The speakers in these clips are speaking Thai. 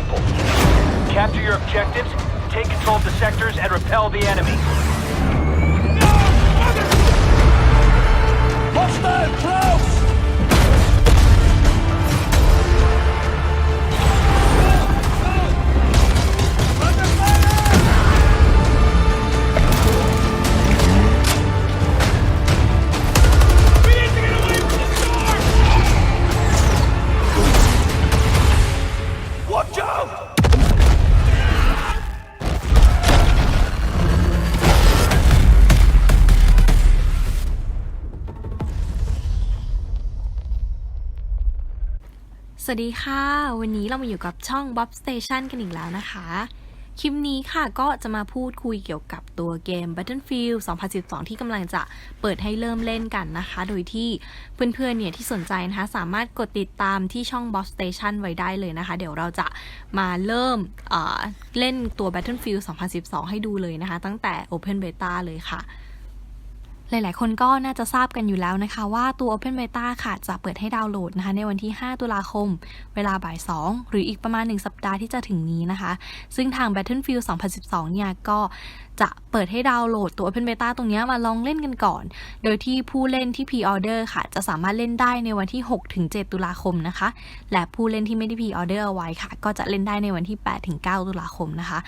squads. Strategy's simple. Capture your objectives, take control of the sectors, and repel the enemy. No! Hostile วัสดีค่ะ วันนี้เรามาอยู่กับช่อง Bob Station กันอีกแล้วนะคะ คลิปนี้ค่ะก็จะมาพูดคุยเกี่ยวกับตัวเกม Battlefield 2012 ที่กำลังจะเปิดให้เริ่มเล่นกันนะคะ โดยที่เพื่อนๆเนี่ยที่สนใจนะคะ สามารถกดติดตามที่ช่อง Bob Station ไว้ได้เลยนะคะ เดี๋ยวเราจะมาเริ่มเเล่นตัว Battlefield 2012 ให้ดูเลยนะคะ ตั้งแต่ Open Beta เลยค่ะ หลายๆ คนก็น่าจะทราบกันอยู่แล้วนะคะว่าตัว Open Beta ค่ะ จะเปิดให้ดาวน์โหลดนะคะ ในวันที่ 5 ตุลาคม เวลาบ่าย 2 หรืออีกประมาณ 1 สัปดาห์ที่จะถึงนี้นะคะ ซึ่งทาง Battlefield 2012 เนี่ยก็ จะเปิดให้ดาวน์โหลดตัว Open Beta ตรงนี้มาลองเล่นกันก่อน โดยที่ผู้เล่นที่ Pre-order ค่ะ จะสามารถเล่นได้ในวันที่ 6-7 ตุลาคมนะคะ และผู้เล่นที่ไม่ได้ Pre-order เอาไว้ค่ะ ก็จะเล่นได้ในวันที่ 8-9 ตุลาคมนะคะ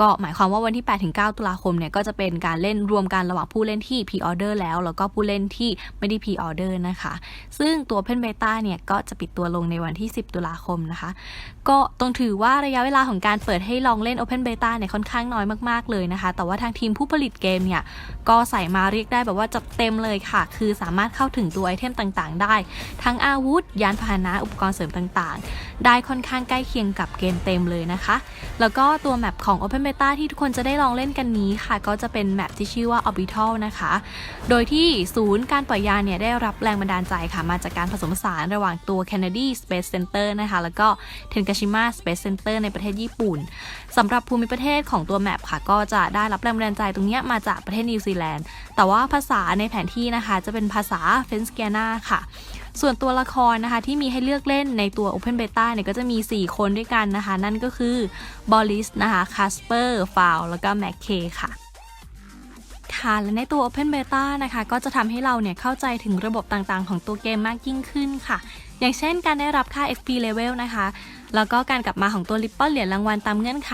ก็หมายความว่าวันที่ 8-9 ตุลาคมเนี่ยก็จะเป็นการเล่นรวมกันระหว่างผู้เล่นที่ Pre-order แล้ว แล้วก็ผู้เล่นที่ไม่ได้ Pre-order นะคะ ซึ่งตัว Open Beta เนี่ยก็จะปิดตัวลงในวันที่ 10 ตุลาคมนะคะ ก็ต้องถือว่าระยะเวลาของการเปิดให้ลองเล่น Open Beta เนี่ยค่อนข้างน้อยมากๆเลยนะคะ แต่ว่าทางทีมผู้ผลิตเกมเนี่ยก็ใส่มาเรียกได้แบบว่าจัดเต็มเลยค่ะ คือสามารถเข้าถึงตัวไอเทมต่างๆ ได้ ทั้งอาวุธ ยานพาหนะอุปกรณ์เสริมต่างๆ ได้ค่อนข้างใกล้เคียงกับเกมเต็มเลยนะคะ แล้วก็ตัวแมปของ Open Beta ที่ทุกคนจะได้ลองเล่นกันนี้ค่ะ ก็จะเป็นแมปที่ชื่อว่า Orbital นะคะ โดยที่ศูนย์การปล่อยยานเนี่ยได้รับแรงบันดาลใจค่ะ มาจากการผสมผสานระหว่างตัว Kennedy Space Center นะคะ แล้วก็ Tenkashima Space Center ในประเทศญี่ปุ่นสำหรับภูมิประเทศของตัวแมปค่ะ ก็จะได้รับแรงบันดาลใจตรงเนี้ยมาจากประเทศนิวซีแลนด์แต่ว่าภาษาในแผนที่นะคะ จะเป็นภาษาเฟนสเกียนาค่ะ ส่วนตัวละครนะคะที่มีให้เลือกเล่นในตัว Open Beta เนี่ยก็จะมี 4 คนด้วยกันนะคะ นั่นก็คือบอลิสนะคะคาสเปอร์ฟาวแล้วก็แม็กเคค่ะค่ะและในตัว Open Beta นะคะก็จะทำให้เราเนี่ยเข้าใจถึงระบบต่างๆ ของตัวเกมมากยิ่งขึ้นค่ะ อย่างเช่นการได้รับค่า XP level นะคะ แล้วก็การกลับมาของตัว Ripple เหรียญรางวัลตามเงื่อนไข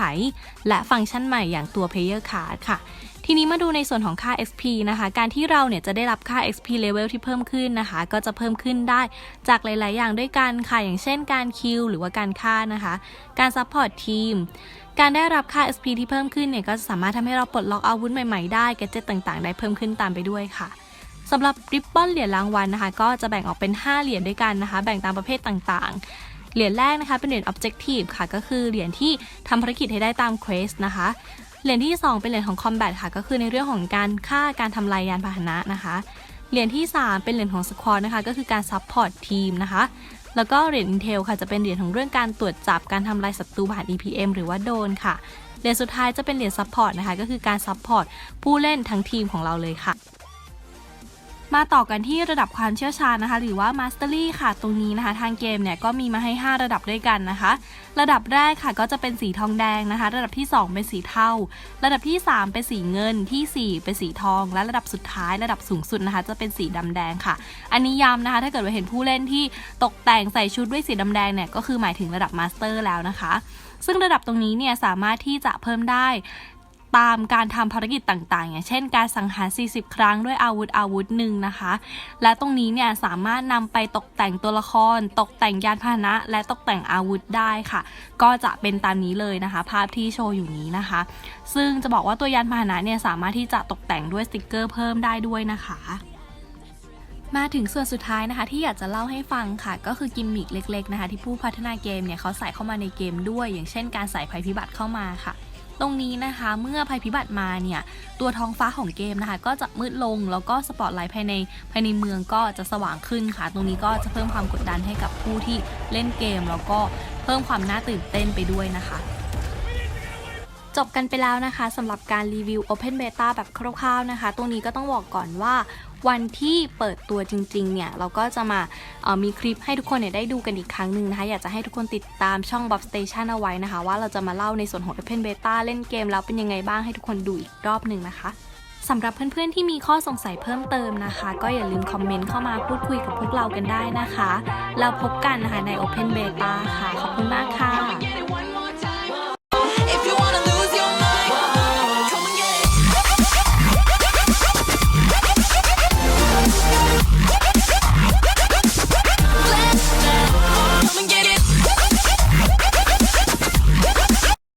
และฟังก์ชันใหม่อย่างตัว Player Card ค่ะทีนี้มาดูในส่วนของค่า XP นะคะ การที่เราเนี่ยจะได้รับค่า XP level ที่เพิ่มขึ้นนะคะ ก็จะเพิ่มขึ้นได้จากหลาย ๆ อย่างด้วยกันค่ะ อย่างเช่นการคิวหรือว่าการฆ่านะคะ การซัพพอร์ตทีม การได้รับค่า XP ที่เพิ่มขึ้นเนี่ย ก็จะสามารถทำให้เราปลดล็อกอาวุธใหม่ ๆ ได้ แกดเจ็ตต่าง ๆ ได้เพิ่มขึ้นตามไปด้วยค่ะสำหรับริบบอนเหรียญรางวัลนะคะ ก็จะแบ่งออกเป็น 5 เหรียญด้วยกันนะคะ แบ่งตามประเภทต่าง ๆ เหรียญแรกนะคะเป็นเหรียญ Objective ค่ะ ก็คือเหรียญที่ทำภารกิจให้ได้ตามเควสนะคะ เหรียญที่ 2 เป็นเหรียญของ Combat ค่ะ ก็คือในเรื่องของการฆ่าการทำลายยานพาหนะนะคะ เหรียญที่ 3 เป็นเหรียญของ Squad นะคะ ก็คือการ Support ทีมนะคะ แล้วก็เหรียญ Intel ค่ะ จะเป็นเหรียญของเรื่องการตรวจจับการทำลายศัตรูผ่าน EPM หรือว่าโดนค่ะ เหรียญสุดท้ายจะเป็นเหรียญ Support นะคะ ก็คือการ Support ผู้เล่นทั้งทีมของเราเลยค่ะ มาต่อกันที่ระดับความเชี่ยวชาญนะคะ หรือว่า Mastery ค่ะ ตรงนี้นะคะ ทางเกมเนี่ยก็มีมาให้ 5 ระดับด้วยกันนะคะ ระดับแรกค่ะก็จะเป็นสีทองแดงนะคะ ระดับที่ 2 เป็นสีเทา ระดับที่ 3 เป็นสีเงิน ที่ 4 เป็นสีทอง และระดับสุดท้ายระดับสูงสุดนะคะ จะเป็นสีดำแดงค่ะ อันนี้ย้ำนะคะ ถ้าเกิดว่าเห็นผู้เล่นที่ตกแต่งใส่ชุดด้วยสีดำแดงเนี่ยก็คือหมายถึงระดับมาสเตอร์แล้วนะคะ ซึ่งระดับตรงนี้เนี่ยสามารถที่จะเพิ่มได้ ตามการทำภารกิจต่างๆ อย่างเช่นการสังหาร 40 ครั้งด้วยอาวุธอาวุธหนึ่งนะคะ และตรงนี้เนี่ยสามารถนำไปตกแต่งตัวละคร ตกแต่งยานพาหนะ และตกแต่งอาวุธได้ค่ะ ก็จะเป็นตามนี้เลยนะคะ ภาพที่โชว์อยู่นี้นะคะ ซึ่งจะบอกว่าตัวยานพาหนะเนี่ยสามารถที่จะตกแต่งด้วยสติกเกอร์เพิ่มได้ด้วยนะคะมาถึงส่วนสุดท้ายนะคะ ที่อยากจะเล่าให้ฟังค่ะ ก็คือกิมมิคเล็ก ๆ นะคะ ที่ผู้พัฒนาเกมเนี่ยเขาใส่เข้ามาในเกมด้วย อย่างเช่นการใส่ภัยพิบัติเข้ามาค่ะ ตรงนี้นะคะเมื่อภัยพิบัติมาเนี่ยตัวท้องฟ้าของเกมนะคะก็จะมืดลงแล้วก็สปอตไลท์ภายในภายในเมืองก็จะสว่างขึ้นค่ะ ตรงนี้ก็จะเพิ่มความกดดันให้กับผู้ที่เล่นเกม แล้วก็เพิ่มความน่าตื่นเต้นไปด้วยนะคะ จบกันไปแล้วนะคะสำหรับการรีวิว Open Beta แบบคร่าวๆนะคะ ตรงนี้ก็ต้องบอกก่อนว่าวันที่เปิดตัวจริงๆ เนี่ย เราก็จะมามีคลิปให้ทุกคนเนี่ยได้ดูกันอีกครั้งหนึ่งนะคะ อยากจะให้ทุกคนติดตามช่อง Bob Station เอาไว้นะคะ ว่าเราจะมาเล่าในส่วนของ Open Beta เล่นเกมแล้วเป็นยังไงบ้างให้ทุกคนดูอีกรอบหนึ่งนะคะสำหรับเพื่อนๆที่มีข้อสงสัยเพิ่มเติมนะคะ ก็อย่าลืมคอมเมนต์เข้ามาพูดคุยกับพวกเรากันได้นะคะแล้วพบกันนะคะใน Open Beta ค่ะ ขอบคุณมากค่ะ